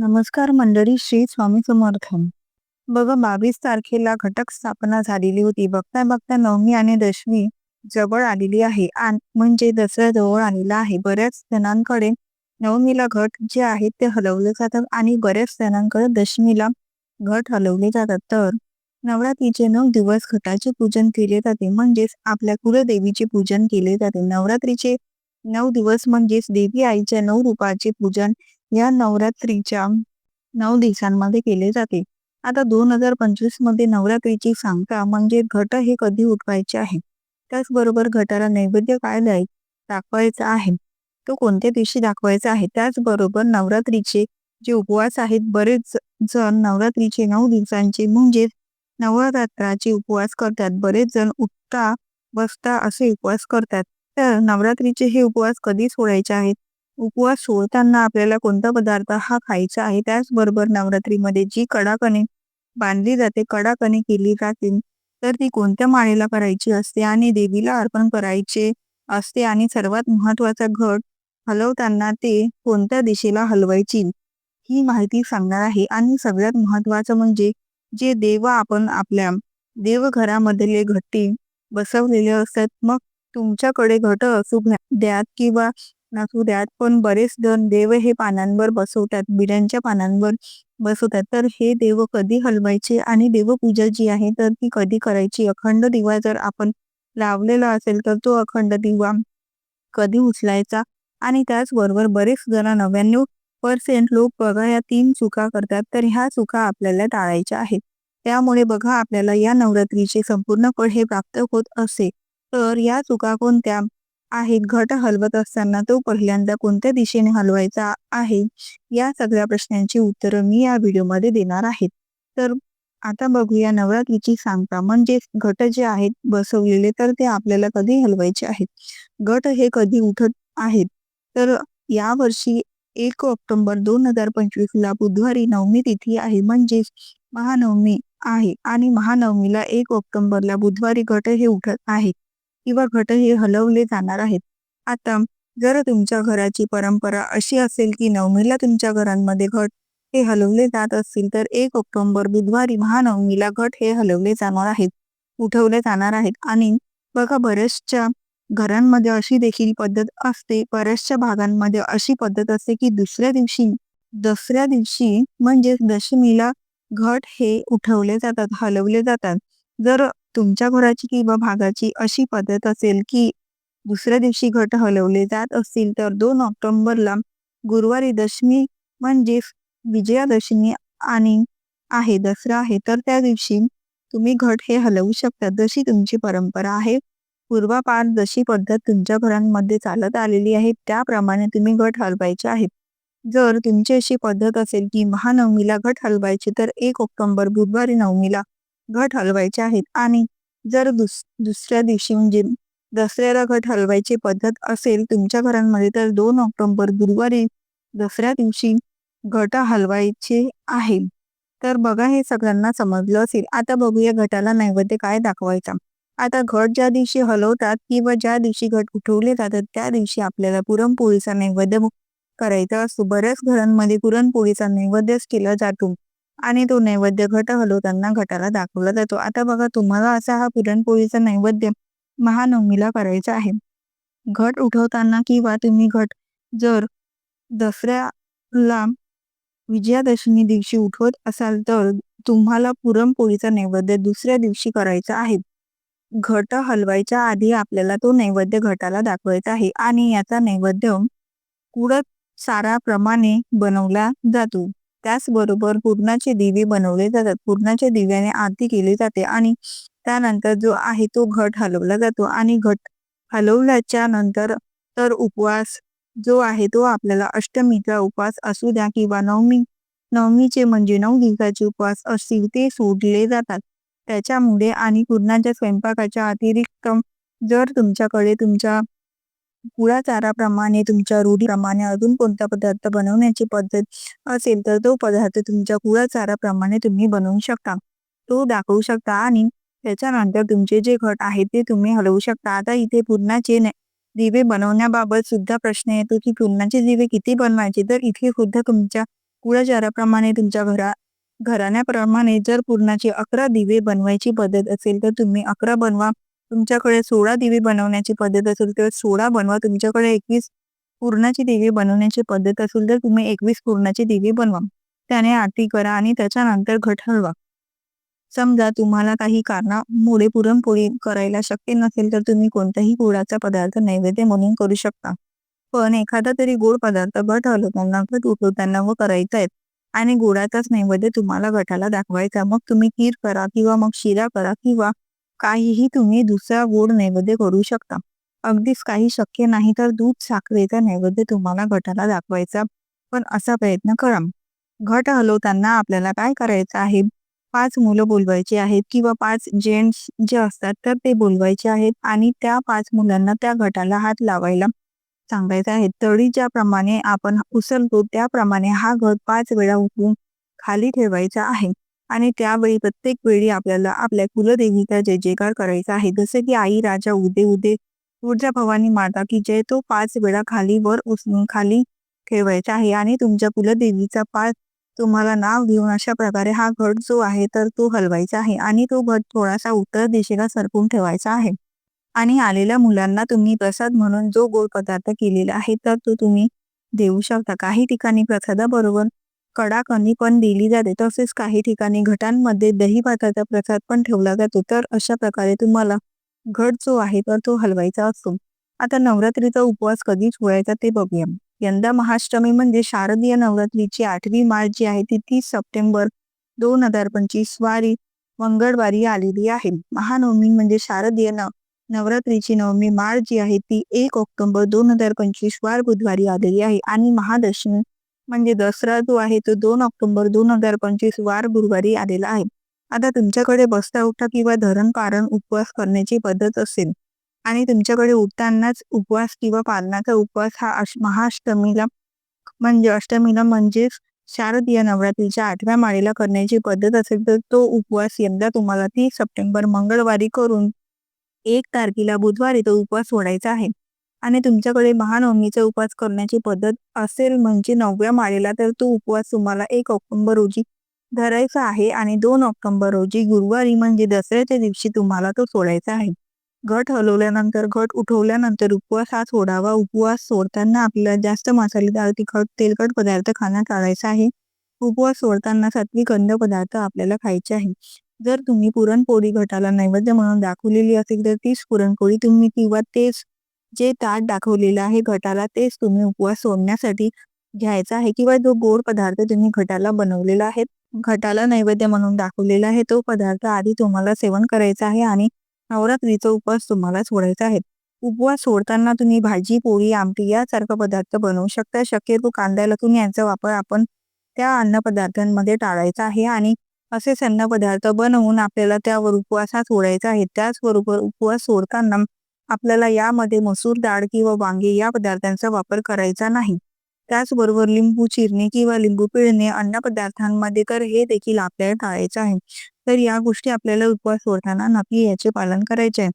नमस्कार मंडळी श्री स्वामी समर्थ बघा बावीस तारखेला घटक स्थापना झालेली होती. बघता बघता नवमी आणि दशमी जवळ आलेली आहे. आणि म्हणजे दसरा जवळ आलेला आहे. बऱ्याच जणांकडे नवमीला घट जे आहेत ते हलवले जातात आणि बऱ्याच जणांकडे दशमीला घट हलवले जातात. तर नवरात्रीचे नऊ दिवस घटाचे पूजन केले जाते. म्हणजेच आपल्या कुलदेवीचे पूजन केले जाते. नवरात्रीचे नऊ दिवस म्हणजेच देवी आईच्या नऊ रूपाचे पूजन या नवरात्रीच्या नऊ दिवसांमध्ये केले जाते. आता दोन हजार पंचवीसमध्ये नवरात्रीची सांगता म्हणजे घट हे कधी उठवायचे आहे? त्याचबरोबर घटाला नैवेद्य काय द्याय दाखवायचा आहे? तो कोणत्या दिवशी दाखवायचा आहे? त्याचबरोबर नवरात्रीचे जे उपवास आहेत बरेच जण नवरात्रीचे नऊ दिवसांचे म्हणजेच नवरात्राचे उपवास करतात. बरेच जण उठता बसता असे उपवास करतात. तर नवरात्रीचे हे उपवास कधी सोडायचे आहेत? उपवास सोडताना आपल्याला कोणता पदार्थ हा खायचा आहे त्याचबरोबर नवरात्रीमध्ये जी कडाकणे बांधली जाते कडाकणे केली जाते तर ती कोणत्या माळेला करायची असते आणि देवीला अर्पण करायचे असते आणि सर्वात महत्त्वाचा घट हलवताना ते कोणत्या दिशेला हलवायची ही माहिती सांगणार आहे. आणि सगळ्यात महत्वाचं म्हणजे जे देव आपण आपल्या देवघरामधले घट्टी बसवलेले असतात मग तुमच्याकडे घट असू द्यात किंवा नसू द्यात. पण बरेच जण देव हे पानांवर बसवतात बिड्यांच्या पानांवर बसवतात. तर हे देव कधी हलवायचे आणि देवपूजा जी आहे तर ती कधी करायची? अखंड दिवा जर आपण लावलेला असेल तर तो अखंड दिवा कधी उचलायचा? आणि त्याचबरोबर बरेच जण नव्याण्णव पर्सेंट लोक बघा या तीन चुका करतात तर ह्या चुका आपल्याला टाळायच्या आहेत. त्यामुळे बघा आपल्याला या नवरात्रीचे संपूर्ण फळ हे प्राप्त होत असे. तर या चुका कोणत्या? आहेत. घट हलवत असताना तो पहिल्यांदा कोणत्या दिशेने हलवायचा आहे? या सगळ्या प्रश्नांची उत्तरं मी या व्हिडिओमध्ये देणार आहेत तर आता बघूया नवरात्रीची सांगता. म्हणजे घट जे आहेत बसवलेले तर ते आपल्याला कधी हलवायचे आहेत? घट हे कधी उठत आहेत? तर या वर्षी एक ऑक्टोबर दोन हजार पंचवीस ला बुधवारी नवमी तिथी आहे. म्हणजेच महानवमी आहे. आणि महानवमीला एक ऑक्टोबरला बुधवारी घट हे उठत आहेत किंवा घट हे हलवले जाणार आहेत. आता जर तुमच्या घराची परंपरा अशी असेल की नवमीला तुमच्या घरांमध्ये घट हे हलवले जात असतील तर एक ऑक्टोबर बुधवारी महानवमीला घट हे हलवले जाणार आहेत उठवले जाणार आहेत. आणि बघा बऱ्याचशा घरांमध्ये अशी देखील पद्धत असते बऱ्याचशा भागांमध्ये अशी पद्धत असते की दुसऱ्या दिवशी दसऱ्या दिवशी म्हणजेच दशमीला घट हे उठवले जातात हलवले जातात. जर तुमच्या घराची किंवा भागाची अशी पद्धत असेल की दुसऱ्या दिवशी घट हलवले जात असतील तर दोन ऑक्टोबरला गुरुवारी दशमी म्हणजेच विजयादशमी आणि आहे दसरा आहे. तर त्या दिवशी तुम्ही घट हे हलवू शकता. जशी तुमची परंपरा आहे पूर्वापार जशी पद्धत तुमच्या घरांमध्ये चालत आलेली आहे त्याप्रमाणे तुम्ही घट हलवायचे आहेत जर तुमची अशी पद्धत असेल की महानवमीला घट हलवायची तर एक ऑक्टोबर बुधवारी नवमीला घट हलवायचे आहेत. आणि जर दुस दुसऱ्या दिवशी म्हणजे दसऱ्याला घट हलवायची पद्धत असेल तुमच्या घरांमध्ये तर दोन ऑक्टोबर गुरुवारी दसऱ्या दिवशी घट हलवायचे आहे. तर बघा हे सगळ्यांना समजलं असेल. आता बघूया घटाला नैवेद्य काय दाखवायचा. आता घट ज्या दिवशी हलवतात किंवा ज्या दिवशी घट उठवले जातात त्या दिवशी आपल्याला पुरणपोळीचा नैवेद्य करायचा असतो. बऱ्याच घरांमध्ये पुरणपोळीचा नैवेद्यच केला जातो. आणि तो नैवेद्य घट हलवताना घटाला दाखवला जातो. आता बघा तुम्हाला असा हा पुरणपोळीचा नैवेद्य महानवमीला करायचा आहे. घट उठवताना किंवा तुम्ही घट जर दसऱ्याला विजयादशमी दिवशी उठवत असाल तर तुम्हाला पुरणपोळीचा नैवेद्य दुसऱ्या दिवशी करायचा आहे. घट हलवायच्या आधी आपल्याला तो नैवेद्य घटाला दाखवायचा आहे आणि याचा नैवेद्य कुडत साराप्रमाणे बनवला जातो. त्याचबरोबर पूर्णाचे दिवे बनवले जातात. पूर्णाच्या दिव्याने आरती केली जाते आणि त्यानंतर जो आहे तो घट हलवला जातो आणि घट हलवल्याच्या नंतर तर उपवास जो आहे तो आपल्याला अष्टमीचा उपवास असू द्या किंवा नवमी नवमीचे म्हणजे नऊ दिवसाचे उपवास असतील ते सोडले जातात. त्याच्यामुळे आणि पूर्णाच्या स्वयंपाकाच्या अतिरिक्त जर तुमच्याकडे तुमच्या कुळाचाराप्रमाणे तुमच्या रूढीप्रमाणे अजून कोणता पदार्थ बनवण्याची पद्धत असेल तर तो पदार्थ तुमच्या कुळाचाराप्रमाणे तुम्ही बनवू शकता. तो दाखवू शकता आणि त्याच्यानंतर तुमचे जे घट आहे ते तुम्ही हलवू शकता. आता इथे पूर्णाचे दिवे बनवण्याबाबत सुद्धा प्रश्न येतो की पूर्णाचे दिवे किती बनवायचे? तर इथे सुद्धा तुमच्या कुळाचाराप्रमाणे तुमच्या घरा घराण्याप्रमाणे जर पूर्णाचे अकरा दिवे बनवायची पद्धत असेल तर तुम्ही अकरा बनवा. तुमच्याकडे सोळा दिवे बनवण्याची पद्धत असेल तर सोळा बनवा. तुमच्याकडे एकवीस पूर्णाची दिवे बनवण्याची पद्धत असेल तर तुम्ही एकवीस पूर्णाची दिवे बनवा. त्याने आरती करा आणि त्याच्यानंतर घट हलवा. समजा तुम्हाला काही कारणामुळे पुरणपोळी करायला शक्य नसेल तर तुम्ही कोणताही गोडाचा पदार्थ नैवेद्य म्हणून करू शकता. पण एखादा तरी गोड पदार्थ घट हलवताना घट उठवताना व करायचा आहे आणि गोडाचाच नैवेद्य तुम्हाला गटाला दाखवायचा. मग तुम्ही खीर करा किंवा मग शिरा करा किंवा काहीही तुम्ही दुसरा गोड नैवेद्य करू शकता. अगदीच काही शक्य नाही तर दूध साखरेचा नैवेद्य तुम्हाला गटाला दाखवायचा. पण असा प्रयत्न करा. घट हलवताना आपल्याला काय करायचं आहे? पाच मुलं बोलवायची आहेत किंवा पाच जेंट्स जे असतात तर ते बोलवायचे आहेत आणि त्या पाच मुलांना त्या घटाला हात लावायला सांगायचं आहे. तळी ज्याप्रमाणे आपण उचलतो त्याप्रमाणे हा घट पाच वेळा उठवून खाली ठेवायचा आहे. आणि त्यावेळी प्रत्येक वेळी आपल्याला आपल्या कुलदेवीचा जय जयकार करायचा आहे. जसे की आई राजा उदे उदे ऊर्जा भवानी माता की जय तो पाच वेळा खाली वर उचलून खाली ठेवायचा आहे. आणि तुमच्या कुलदेवीचा पाच तुम्हाला नाव घेऊन अशा प्रकारे हा घट जो आहे तर तो हलवायचा आहे आणि तो घट थोडासा उत्तर दिशेला सरकून ठेवायचा आहे. आणि आलेल्या मुलांना तुम्ही प्रसाद म्हणून जो गोड पदार्थ केलेला आहे तर तो तुम्ही देऊ शकता. काही ठिकाणी प्रसादाबरोबर कडाकणी पण दिली जाते. तसेच काही ठिकाणी घटांमध्ये दही भाताचा प्रसाद पण ठेवला जातो. तर अशा प्रकारे तुम्हाला घट जो आहे तर तो हलवायचा असतो. आता नवरात्रीचा उपवास कधी सोडायचा ते बघूया. यंदा महाष्टमी म्हणजे शारदीय नवरात्रीची आठवी मार्च जी आहे ती तीस सप्टेंबर दोन हजार पंचवीस वारी मंगळवारी आलेली आहे. महानवमी म्हणजे शारदीय न नवरात्रीची नवमी मार्च जी आहे ती एक ऑक्टोबर दोन हजार पंचवीस वार बुधवारी आलेली आहे. आणि महादशमी म्हणजे दसरा जो आहे तो दोन ऑक्टोबर दोन हजार पंचवीस वार गुरुवारी आलेला आहे. आता तुमच्याकडे बसता उठा किंवा धरण पारण उपवास करण्याची पद्धत असेल आणि तुमच्याकडे उठतानाच उपवास किंवा पालनाचा उपवास हा महाअष्टमीला म्हणजे अष्टमीला म्हणजेच शारदीय नवरात्रीच्या आठव्या माळेला करण्याची पद्धत असेल तर तो उपवास यंदा तुम्हाला तीस सप्टेंबर मंगळवारी करून एक तारखेला बुधवारी तो उपवास सोडायचा आहे. आणि तुमच्याकडे महानवमीचा उपवास करण्याची पद्धत असेल म्हणजे नवव्या माळेला तर तो उपवास तुम्हाला एक ऑक्टोबर रोजी धरायचा आहे आणि दोन ऑक्टोबर रोजी गुरुवारी म्हणजे दसऱ्याच्या दिवशी तुम्हाला तो सोडायचा आहे. घट हलवल्यानंतर घट उठवल्यानंतर उपवास हा सोडावा. उपवास सोडताना आपल्याला जास्त मसालेदार तिखट तेलकट पदार्थ खाणं टाळायचा आहे. उपवास सोडताना सात्विक अन्न पदार्थ आपल्याला खायचे आहे. जर तुम्ही पुरणपोळी घटाला नैवेद्य म्हणून दाखवलेली असेल तर तीच पुरणपोळी तुम्ही किंवा तेच जे ताट दाखवलेलं आहे घटाला तेच तुम्ही उपवास सोडण्यासाठी घ्यायचा आहे किंवा जो गोड पदार्थ तुम्ही घटाला बनवलेला आहे घटाला नैवेद्य म्हणून दाखवलेला आहे तो पदार्थ आधी तुम्हाला सेवन करायचा आहे आणि नवरात्रीचा उपवास तुम्हाला सोडायचा आहे. उपवास सोडताना तुम्ही भाजी पोळी आमटी यासारखा पदार्थ बनवू शकता. शक्यतो कांदा लसूण यांचा वापर आपण त्या अन्न पदार्थांमध्ये टाळायचा आहे आणि असे अन्न पदार्थ बनवून आपल्याला त्यावर उपवासात सोडायचा आहे. त्याचबरोबर उपवास सोडताना आपल्याला यामध्ये मसूर डाळ किंवा वांगे या पदार्थांचा वापर करायचा नाही. त्याचबरोबर लिंबू चिरणे किंवा लिंबू पिळणे अन्न पदार्थांमध्ये तर हे देखील आपल्याला टाळायचं आहे. तर या गोष्टी आपल्याला उपवास सोडताना नक्की याचे पालन करायचे आहे.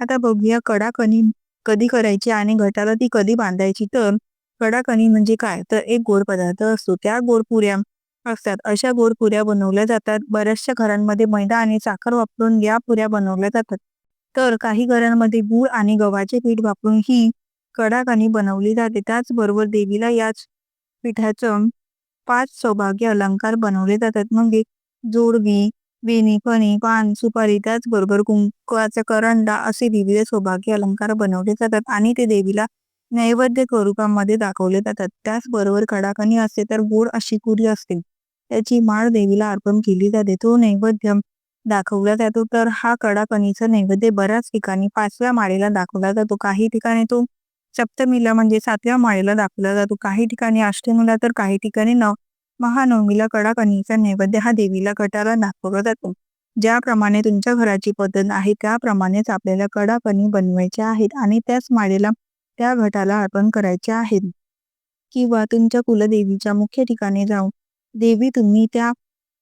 आता बघूया कडाकणी कधी करायची आणि घटाला ती कधी बांधायची. तर कडाकणी म्हणजे काय? तर एक गोड पदार्थ असतो. त्या गोड पुऱ्या असतात. अशा गोड पुऱ्या बनवल्या जातात. बऱ्याचशा घरांमध्ये मैदा आणि साखर वापरून या पुऱ्या बनवल्या जातात. तर काही घरांमध्ये गूळ आणि गव्हाचे पीठ वापरून ही कडाकणी बनवली जाते. त्याचबरोबर देवीला याच पिठाचं पाच सौभाग्य अलंकार बनवले जातात. म्हणजे जोडवी वेणी फणी पान सुपारी त्याचबरोबर कुंकवाचा करंडा असे विविध सौभाग्य अलंकार बनवले जातात आणि ते देवीला नैवेद्य स्वरूपामध्ये दाखवले जातात. त्याचबरोबर कडाकणी असते तर गोड अशी कुरी असते. त्याची माळ देवीला अर्पण केली जाते. तो नैवेद्य दाखवला जातो. तर हा कडाकणीचा नैवेद्य बऱ्याच ठिकाणी पाचव्या माळेला दाखवला जातो. काही ठिकाणी तो सप्तमीला म्हणजे सातव्या माळेला दाखवला जातो. काही ठिकाणी अष्टमीला तर काही ठिकाणी नव महानवमीला कडाकणीचा नैवेद्य हा देवीला कटाला दाखवला जातो. ज्याप्रमाणे तुमच्या घराची पद्धत आहे त्याप्रमाणेच आपल्याला कडाकणी बनवायच्या आहेत आणि त्याच माळेला त्या घटाला अर्पण करायचे आहेत. किंवा तुमच्या कुलदेवीच्या मुख्य ठिकाणी जाऊन देवी तुम्ही त्या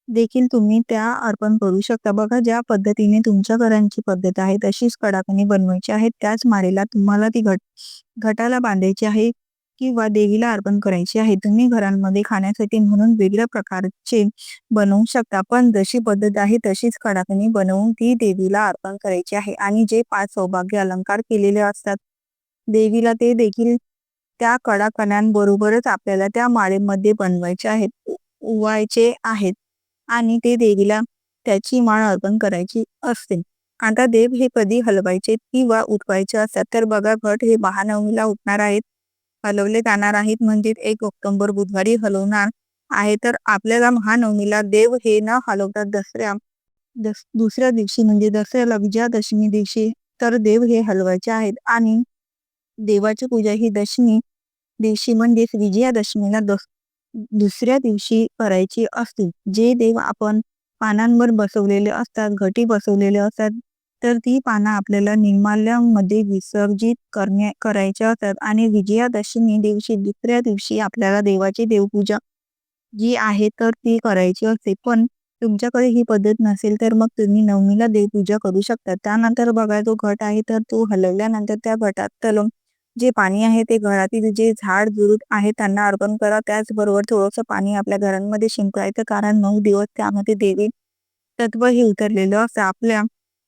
देखील तुम्ही त्या अर्पण करू शकता. बघा ज्या पद्धतीने तुमच्या घरांची पद्धत आहे तशीच कडाकणी बनवायची आहे. त्याच माळेला तुम्हाला ती घट घटाला बांधायची आहे किंवा देवीला अर्पण करायची आहे. तुम्ही घरांमध्ये खाण्यासाठी म्हणून वेगळ्या प्रकारचे बनवू शकता. पण जशी पद्धत आहे तशीच कडाकणी बनवून ती देवीला अर्पण करायची आहे. आणि जे पाच सौभाग्य अलंकार केलेले असतात देवीला ते देखील त्या कडाकण्यांबरोबरच आपल्याला त्या माळेमध्ये बनवायचे आहेत उवायचे आहेत. आणि ते देवीला त्याची माळ अर्पण करायची असते. आता देव हे कधी हलवायचे किंवा उठवायचे असतात तर बघा घट हे महानवमीला उठणार आहेत. हलवले जाणार आहेत म्हणजे एक ऑक्टोबर बुधवारी हलवणार आहे. तर आपल्याला महानवमीला देव हे न हलवता दसऱ्या दस दुसऱ्या दिवशी म्हणजे दसऱ्याला विजयादशमी दिवशी तर देव हे हलवायचे आहेत. आणि देवाची पूजा ही दशमी दिवशी म्हणजेच विजयादशमीला दस दुसऱ्या दिवशी करायची असते जे देव आपण पानांवर बसवलेले असतात घटी बसवलेले असतात तर ती पानं आपल्याला निर्माल्यामध्ये विसर्जित करण्या करायच्या असतात. आणि विजयादशमी दिवशी दुसऱ्या दिवशी आपल्याला देवाची देवपूजा जी आहे तर ती करायची असते. पण तुमच्याकडे ही पद्धत नसेल तर मग तुम्ही नवमीला देवपूजा करू शकता. त्यानंतर बघा जो घट आहे तर तो हलवल्यानंतर त्या घटात तलम जे पाणी आहे ते घरातील जे झाड झुडूप आहे त्यांना अर्पण करा. त्याचबरोबर थोडंसं पाणी आपल्या घरांमध्ये शिंपडायचं कारण नऊ दिवस त्यामध्ये देवी तत्व हे उतरलेलं असं आपल्या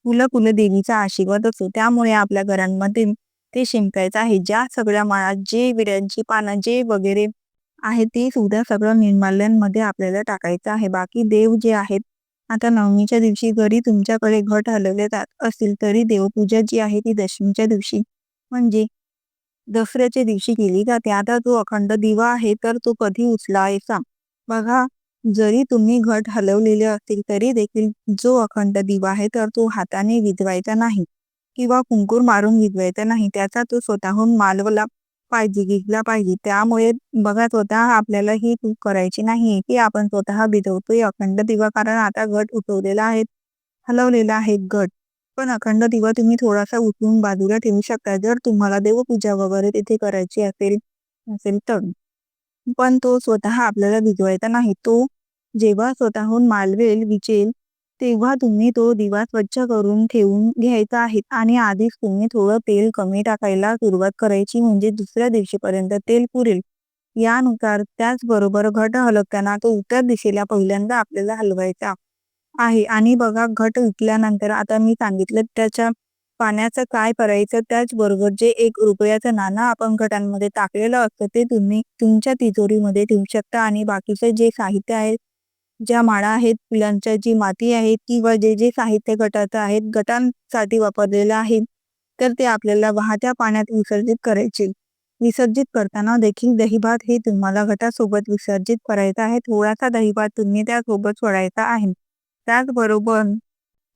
कुल देवीचा आशीर्वाद असतो. त्यामुळे आपल्या घरांमध्ये ते शिंपायचं आहे. ज्या सगळ्या माळा जे विड्यांची पानं जे वगैरे आहे ते सुद्धा सगळं निर्माल्यांमध्ये आपल्याला टाकायचं आहे. बाकी देव जे आहेत आता नवमीच्या दिवशी जरी तुमच्याकडे घट हलवले जात असतील तरी देवपूजा जी आहे ती दशमीच्या दिवशी. म्हणजे दसऱ्याच्या दिवशी केली जाते. आता जो अखंड दिवा आहे तर तो कधी उचलायचा बघा जरी तुम्ही घट हलवलेले असतील तरी देखील जो अखंड दिवा आहे तर तो हाताने विझवायचा नाही. किंवा कुंकूर मारून विझवायचा नाही. त्याचा तो स्वतःहून मालवला पाहिजे घेतला पाहिजे. त्यामुळे बघा स्वतः आपल्याला ही चूक करायची नाही की आपण स्वतः भिजवतोय अखंड दिवा. कारण आता घट उठवलेला आहे हलवलेला आहे घट. पण अखंड दिवा तुम्ही थोडासा उठवून बाजूला ठेवू शकता. जर तुम्हाला देवपूजा वगैरे तिथे करायची असेल असेल तर. पण तो स्वतः आपल्याला भिजवायचा नाही. तो जेव्हा स्वतःहून मालवेल विचेल तेव्हा तुम्ही तो दिवा स्वच्छ करून ठेवून घ्यायचा आहे. आणि आधीच तुम्ही थोडं तेल कमी टाकायला सुरुवात करायची म्हणजे दुसऱ्या दिवशीपर्यंत तेल पुरेल. यानुसार त्याचबरोबर घट हलवताना तो उत्तर दिशेला पहिल्यांदा आपल्याला हलवायचा. आहे. आणि बघा घट उठल्यानंतर आता मी सांगितलं त्याच्या पाण्याचं काय करायचं त्याचबरोबर जे एक रुपयाचं नाणं आपण घटांमध्ये टाकलेलं असतं ते तुम्ही तुमच्या तिजोरीमध्ये ठेवू शकता. आणि बाकीचं जे साहित्य आहे ज्या माळा आहेत फुलांच्या जी माती आहे किंवा जे जे साहित्य गटाचं आहेत गटांसाठी वापरलेलं आहे तर ते आपल्याला वाहत्या पाण्यात विसर्जित करायचे. विसर्जित करताना देखील दहीभात हे तुम्हाला गटासोबत विसर्जित करायचा आहे. थोडासा दहीभात तुम्ही त्यासोबत सोडायचा आहे. त्याचबरोबर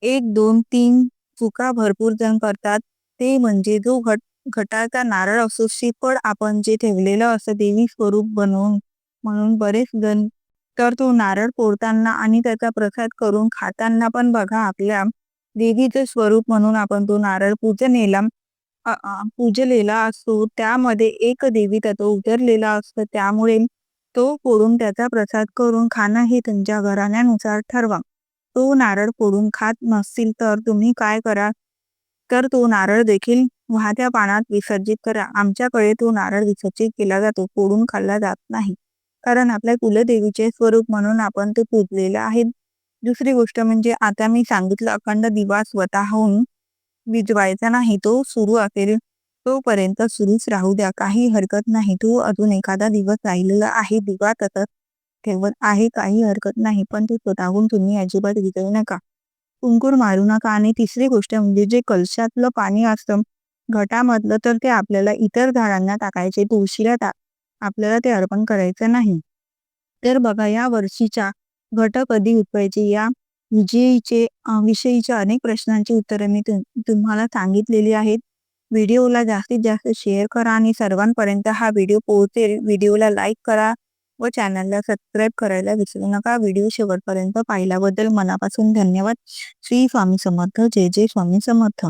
एक दोन तीन चुका भरपूर जण करतात. ते म्हणजे जो घट घटाचा नारळ असो श्रीफळ आपण जे ठेवलेलं असतं देवी स्वरूप बनवून म्हणून बरेच जण तर तो नारळ फोडताना आणि त्याचा प्रसाद करून खाताना पण बघा आपल्या देवीचं स्वरूप म्हणून आपण तो नारळ पूजनेला पूजलेला असतो. त्यामध्ये एक देवी तत्व उतरलेला असतं. त्यामुळे तो फोडून त्याचा प्रसाद करून खाणं हे तुमच्या घराण्यानुसार ठरवा. तो नारळ फोडून खात नसतील तर तुम्ही काय करा? तर तो नारळ देखील वाहत्या पाण्यात विसर्जित करा. आमच्याकडे तो नारळ विसर्जित केला जातो फोडून खाल्ला जात नाही. कारण आपल्या कुलदेवीचे स्वरूप म्हणून आपण ते पूजलेलं आहे. दुसरी गोष्ट म्हणजे आता मी सांगितलं अखंड दिवा स्वतःहून विजवायचा नाही तो सुरू असेल तोपर्यंत सुरूच राहू द्या. काही हरकत नाही. तो अजून एखादा दिवस राहिलेला आहे. दिवा तसंच ठेवत आहे काही हरकत नाही पण ते स्वतःहून तुम्ही अजिबात विजवू नका. कुंकूर मारू नका. आणि तिसरी गोष्ट म्हणजे जे कलशातलं पाणी असतं घटामधलं तर ते आपल्याला इतर झाडांना टाकायचे तुळशीला टाक आपल्याला ते अर्पण करायचं नाही. तर बघा या वर्षीच्या घट कधी उठवायचे? या विजयीचे विषयीच्या अनेक प्रश्नांची उत्तरे मी तुम्हाला सांगितलेली आहेत. व्हिडिओला जास्तीत जास्त शेअर करा आणि सर्वांपर्यंत हा व्हिडिओ पोहोचेल. व्हिडिओला लाईक करा. व चॅनलला सबस्क्राईब करायला विसरू नका. व्हिडिओ शेवटपर्यंत पाहिल्याबद्दल मनापासून धन्यवाद. श्री स्वामी समर्थ. जय जय स्वामी समर्थ.